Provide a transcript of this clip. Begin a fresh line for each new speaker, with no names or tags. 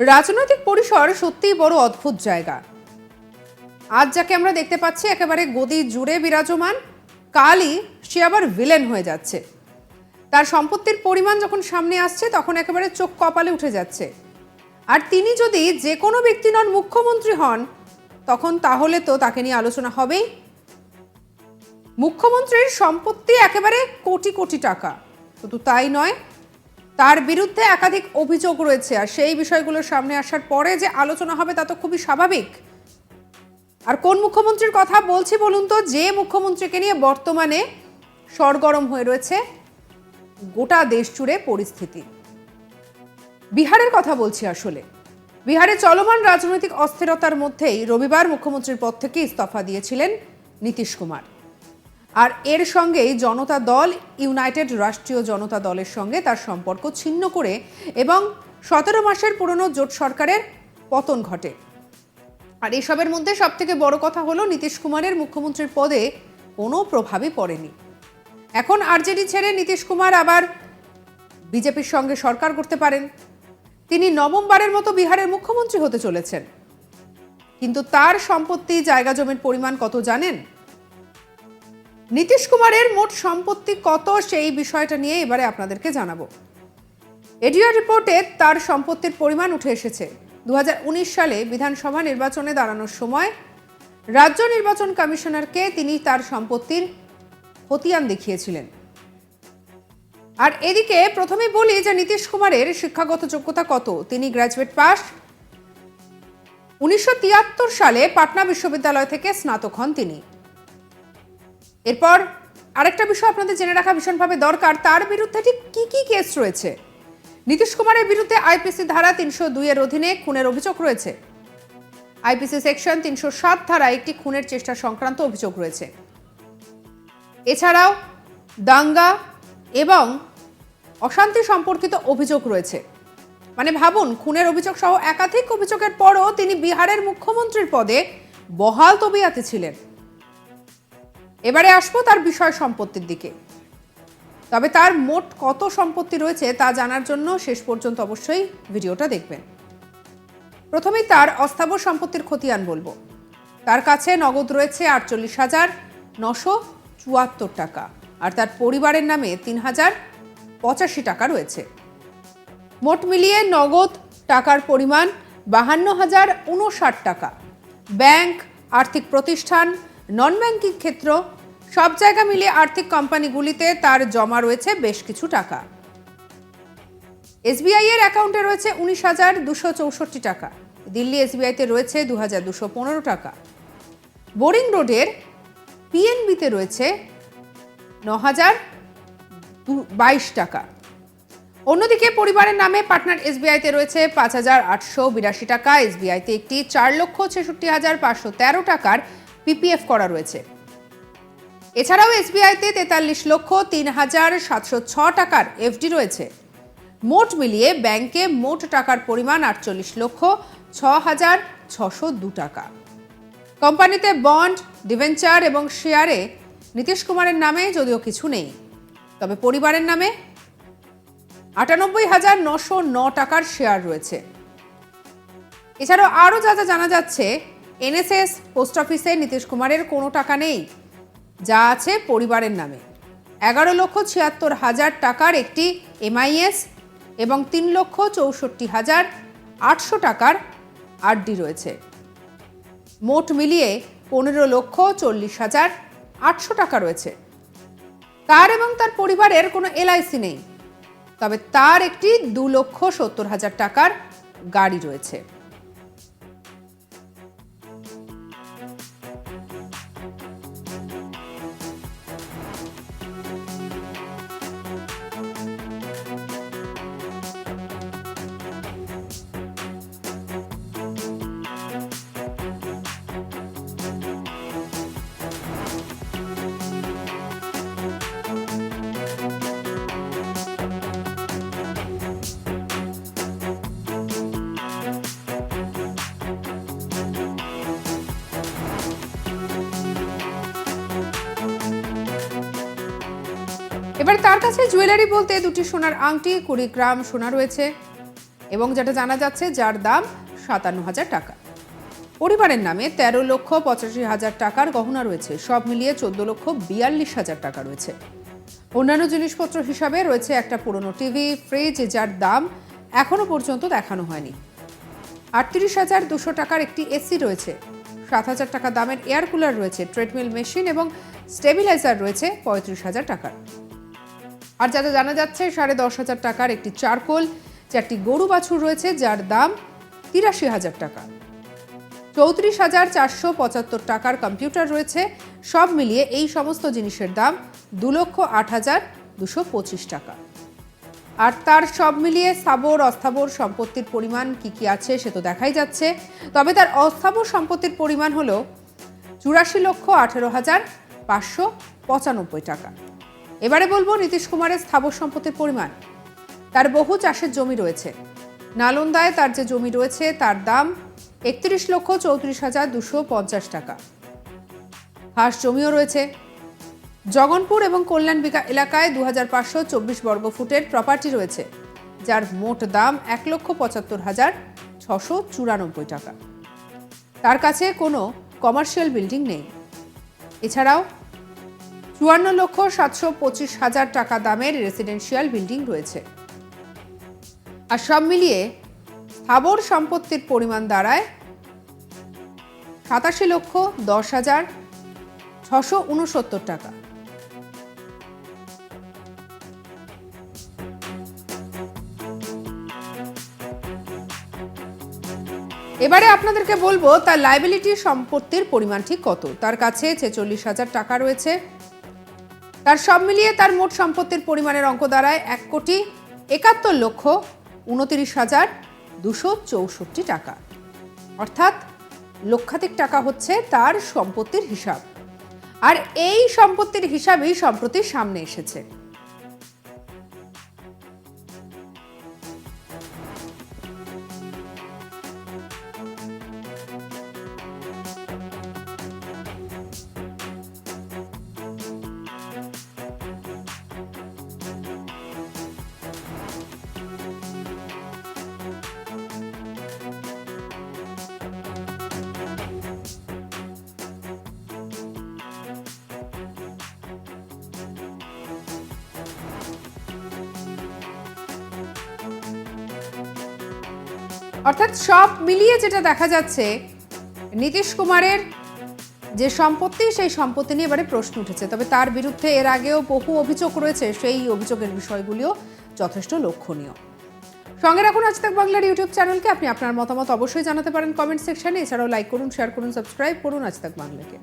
রাজনৈতিক পরিসর সত্যিই বড় অদ্ভুত জায়গা। আজ যাকে আমরা দেখতে পাচ্ছি একেবারে গদি জুড়ে বিরাজমান, কালই সে আবার ভিলেন হয়ে যাচ্ছে। তার সম্পত্তির পরিমাণ যখন সামনে আসছে, তখন একেবারে চোখ কপালে উঠে যাচ্ছে। আর তিনি যদি যে কোনো ব্যক্তি নন, মুখ্যমন্ত্রী হন, তখন তাহলে তো তাকে নিয়ে আলোচনা হবেই। মুখ্যমন্ত্রীর সম্পত্তি একেবারে কোটি কোটি টাকা। শুধু তাই নয় তার বিরুদ্ধে একাধিক অভিযোগ রয়েছে, আর সেই বিষয়গুলো সামনে আসার পরে যে আলোচনা হবে তা তো খুবই স্বাভাবিক। আর কোন মুখ্যমন্ত্রীর কথা বলছি বলুন তো? যে মুখ্যমন্ত্রীকে নিয়ে বর্তমানে সরগরম হয়ে রয়েছে গোটা দেশ জুড়ে পরিস্থিতি। বিহারের কথা বলছি আসলে। বিহারে চলমান রাজনৈতিক অস্থিরতার মধ্যেই রবিবার মুখ্যমন্ত্রীর পদ থেকে ইস্তফা দিয়েছিলেন নীতিশ কুমার। আর এর সঙ্গেই জনতা দল, ইউনাইটেড রাষ্ট্রীয় জনতা দলের সঙ্গে তার সম্পর্ক ছিন্ন করে এবং সতেরো মাসের পুরনো জোট সরকারের পতন ঘটে। আর এসবের মধ্যে সব থেকে বড় কথা হলো নীতিশ কুমারের মুখ্যমন্ত্রীর পদে কোনো প্রভাবই পড়েনি। এখন আরজেডি ছেড়ে নীতিশ কুমার আবার বিজেপির সঙ্গে সরকার করতে পারেন। তিনি নবমবারের মতো বিহারের মুখ্যমন্ত্রী হতে চলেছেন। কিন্তু তার সম্পত্তি, জায়গা জমির পরিমাণ কত জানেন? নীতিশ কুমারের মোট সম্পত্তি কত সেই বিষয়টা নিয়ে এবারে আপনাদেরকে জানাব। এডিআর রিপোর্টে তার সম্পত্তির পরিমাণ উঠে এসেছে। দুহাজার উনিশ সালে বিধানসভা নির্বাচনে দাঁড়ানোর সময় রাজ্য নির্বাচন কমিশনারকে তিনি তার সম্পত্তির হতিয়ান দেখিয়েছিলেন। আর এদিকে প্রথমে বলি যে নীতিশ কুমারের শিক্ষাগত যোগ্যতা কত? তিনি গ্র্যাজুয়েট পাস। উনিশশো তিয়াত্তর সালে পাটনা বিশ্ববিদ্যালয় থেকে স্নাতক হন তিনি। এরপর আরেকটা বিষয় আপনাদের জেনে রাখা ভীষণভাবে দরকার, তার বিরুদ্ধে ঠিক কি কি কেস রয়েছে? নীতিশ কুমারের বিরুদ্ধে আইপিসি ধারা তিনশো দুইয়ের অধীনে খুনের অভিযোগ রয়েছে। আইপিসি সেকশন তিনশো সাত ধারায় একটি খুনের চেষ্টা সংক্রান্ত অভিযোগ রয়েছে। এছাড়াও দাঙ্গা এবং অশান্তি সম্পর্কিত অভিযোগ রয়েছে। মানে ভাবুন, খুনের অভিযোগ সহ একাধিক অভিযোগের পরও তিনি বিহারের মুখ্যমন্ত্রীর পদে বহাল তবিয়াতে ছিলেন। এবারে আসব তার বিষয় সম্পত্তির দিকে। তবে তার মোট কত সম্পত্তি রয়েছে তা জানার জন্য শেষ পর্যন্ত অবশ্যই ভিডিওটা দেখবেন। প্রথমেই তার অস্থাবর সম্পত্তির খতিয়ান বলব। তার কাছে নগদ রয়েছে আটচল্লিশ হাজার নশো চুয়াত্তর টাকা আর তার পরিবারের নামে তিন হাজার পঁচাশি টাকা রয়েছে। মোট মিলিয়ে নগদ টাকার পরিমাণ বাহান্ন হাজার উনষাট টাকা। ব্যাংক, আর্থিক প্রতিষ্ঠান নন ব্যাংকিং ক্ষেত্র, সব জায়গা মিলিয়ে আর্থিক কোম্পানিগুলিতে তার জমা রয়েছে বেশ কিছু টাকা। এসবিআই এর অ্যাকাউন্টে রয়েছে উনিশ হাজার দুশো চৌষট্টি টাকা। দিল্লি এসবিআইতে রয়েছে দু হাজার দুশো পনেরো টাকা। বোরিং রোডের পিএনবিতে রয়েছে ন হাজার বাইশ টাকা। অন্যদিকে পরিবারের নামে পাটনার এসবিআইতে রয়েছে পাঁচ হাজার আটশো বিরাশি টাকা। এসবিআইতে একটি চার লক্ষ ছেষট্টি হাজার পাঁচশো তেরো টাকার পিপিএফ করা রয়েছে। এছাড়াও এসবিআইতে তেতাল্লিশ লক্ষ তিন হাজার সাতশো ছ টাকার এফডি রয়েছে। মোট মিলিয়ে ব্যাংকে মোট টাকার পরিমাণ আটচল্লিশ লক্ষ ছ হাজার ছশো দু টাকা। কোম্পানিতে বন্ড, ডিভেঞ্চার এবং শেয়ারে নীতিশ কুমারের নামে যদিও কিছু নেই, তবে পরিবারের নামে আটানব্বই হাজার নশো ন টাকার শেয়ার রয়েছে। এছাড়াও আরও যা যা জানা যাচ্ছে এনএসএস, পোস্ট অফিসে নীতিশ কুমারের কোনো টাকা নেই। যা আছে পরিবারের নামে। এগারো লক্ষ ছিয়াত্তর হাজার টাকার একটি এমআইএস এবং তিন লক্ষ চৌষট্টি হাজার আটশো টাকার আরডি রয়েছে। মোট মিলিয়ে পনেরো লক্ষ চল্লিশ হাজার আটশো টাকা রয়েছে। তার এবং তার পরিবারের কোনো এলআইসি নেই। তবে তার একটি দু লক্ষ সত্তর হাজার টাকার গাড়ি রয়েছে। এবার তার কাছে জুয়েলারি বলতে দুটি সোনার আংটি, কুড়ি গ্রাম সোনা রয়েছে। এবং যেটা জানা যাচ্ছে, যার দাম সাতান্ন হাজার টাকা। পরিবারের নামে তেরো লক্ষ পঁচাশি হাজার টাকার গহনা রয়েছে। সব মিলিয়ে চোদ্দ লক্ষ বিয়াল্লিশ হাজার টাকা রয়েছে। অন্যান্য জিনিসপত্র হিসাবে রয়েছে একটা পুরনো টিভি, ফ্রিজ, যার দাম এখনও পর্যন্ত দেখানো হয়নি। আটত্রিশ হাজার দুশো টাকার একটি এসি রয়েছে। সাত হাজার টাকা দামের এয়ার কুলার রয়েছে, ট্রেডমিল মেশিন এবং স্টেবিলাইজার রয়েছে পঁয়ত্রিশ হাজার টাকার। আর যাতে জানা যাচ্ছে, সাড়ে দশ হাজার টাকার একটি চারকোল, চারটি গরু বাছুর রয়েছে, যার দাম তিরাশি হাজার টাকা। চৌত্রিশ হাজার চারশো পঁচাত্তর টাকার কম্পিউটার রয়েছে, সব মিলিয়ে এই সমস্ত জিনিসের দাম দু লক্ষ আট হাজার দুশো পঁচিশ টাকা। আর তার সব মিলিয়ে স্থাবর, অস্থাবর সম্পত্তির পরিমাণ কি কি আছে সে তো দেখাই যাচ্ছে। তবে তার অস্থাবর সম্পত্তির পরিমাণ হলো চুরাশি লক্ষ আঠেরো হাজার পাঁচশো পঁচানব্বই টাকা। এবারে বলব নীতিশ কুমারের স্থাবর সম্পত্তির পরিমাণ। তার বহু চাষের জমি রয়েছে। নালন্দায় তার যে জমি রয়েছে, তার দাম একত্রিশ লক্ষ চৌত্রিশ হাজার দুশো পঞ্চাশ টাকা। হাঁস জমিও রয়েছে। জগনপুর এবং কল্যাণ বিকা এলাকায় দু হাজার পাঁচশো চব্বিশ বর্গ ফুটের প্রপার্টি রয়েছে, যার মোট দাম এক লক্ষ পঁচাত্তর হাজার ছশো চুরানব্বই টাকা। তার কাছে কোনো কমার্শিয়াল বিল্ডিং নেই। এছাড়াও চুয়ান্ন লক্ষ সাতশো পঁচিশ হাজার টাকা দামের রেসিডেন্সিয়াল বিল্ডিং রয়েছে। আর সব মিলিয়ে স্থাবর সম্পত্তির পরিমাণ দাঁড়ায় সাতাশি লক্ষ দশ হাজার ছশো উনসত্তর টাকা। এবারে আপনাদেরকে বলব, তার লাইবিলিটি সম্পত্তির পরিমাণ ঠিক কত? তার কাছে ছেচল্লিশ হাজার টাকা রয়েছে। তার সব মিলিয়ে তার মোট সম্পত্তির পরিমাণের অঙ্ক দাঁড়ায় এক কোটি একাত্তর লক্ষ উনতিরিশ হাজার দুশো চৌষট্টি টাকা। অর্থাৎ লক্ষাধিক টাকা হচ্ছে তার সম্পত্তির হিসাব। আর এই সম্পত্তির হিসাবেই সম্প্রতি সামনে এসেছে। অর্থাৎ সব মিলিয়ে যেটা দেখা যাচ্ছে, নীতিশ কুমারের যে সম্পত্তি, সেই সম্পত্তি নিয়ে এবারে প্রশ্ন উঠেছে। তবে তার বিরুদ্ধে এর আগেও বহু অভিযোগ রয়েছে, সেই অভিযোগের বিষয়গুলিও যথেষ্ট লক্ষণীয়। সঙ্গে রাখুন আজ তাক বাংলার ইউটিউব চ্যানেলকে। আপনি আপনার মতামত অবশ্যই জানাতে পারেন কমেন্ট সেকশনে। এছাড়াও লাইক করুন, শেয়ার করুন, সাবস্ক্রাইব করুন আজ তাক বাংলাকে।